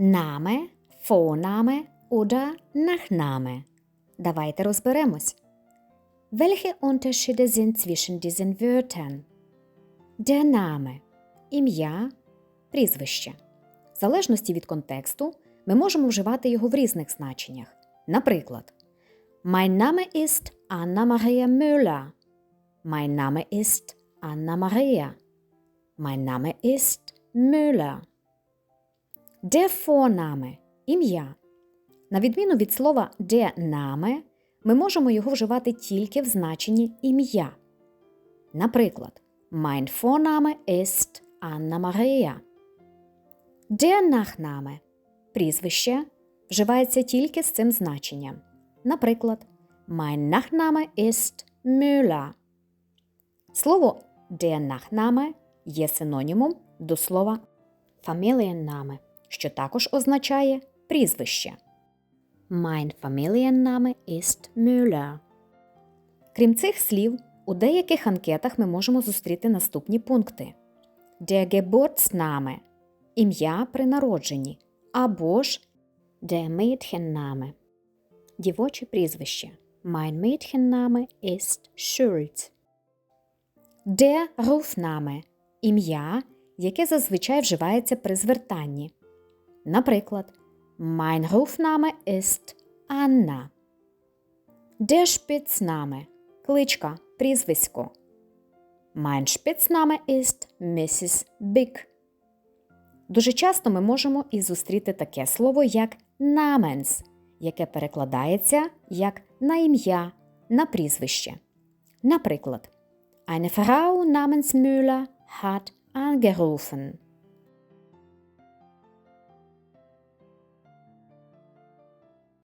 Name, Vorname oder Nachname. Давайте розберемось. Welche Unterschiede sind zwischen diesen Wörtern? Der Name – ім'я, прізвище. В залежності від контексту ми можемо вживати його в різних значеннях. Наприклад, Mein Name ist Anna Maria Müller. Mein Name ist Anna Maria. Mein Name ist Müller. Der Vorname – ім'я. На відміну від слова der Name, ми можемо його вживати тільки в значенні ім'я. Наприклад, Mein Vorname ist Anna Maria. Der Nachname – прізвище вживається тільки з цим значенням. Наприклад, Mein Nachname ist Müller. Слово der Nachname є синонімом до слова Familienname, що також означає прізвище. Mein Familienname ist Müller. Крім цих слів, у деяких анкетах ми можемо зустріти наступні пункти: Der Geburtsname – ім'я при народженні, або ж Der Mädchenname – дівоче прізвище. Mein Mädchenname ist Schulz. Der Rufname – ім'я, яке зазвичай вживається при звертанні. Наприклад, Mein Rufname ist Anna. Der Spitzname – кличка, прізвисько. Mein Spitzname ist Mrs. Big. Дуже часто ми можемо і зустріти таке слово, як namens, яке перекладається як на ім'я, на прізвище. Наприклад, Eine Frau namens Müller hat angerufen.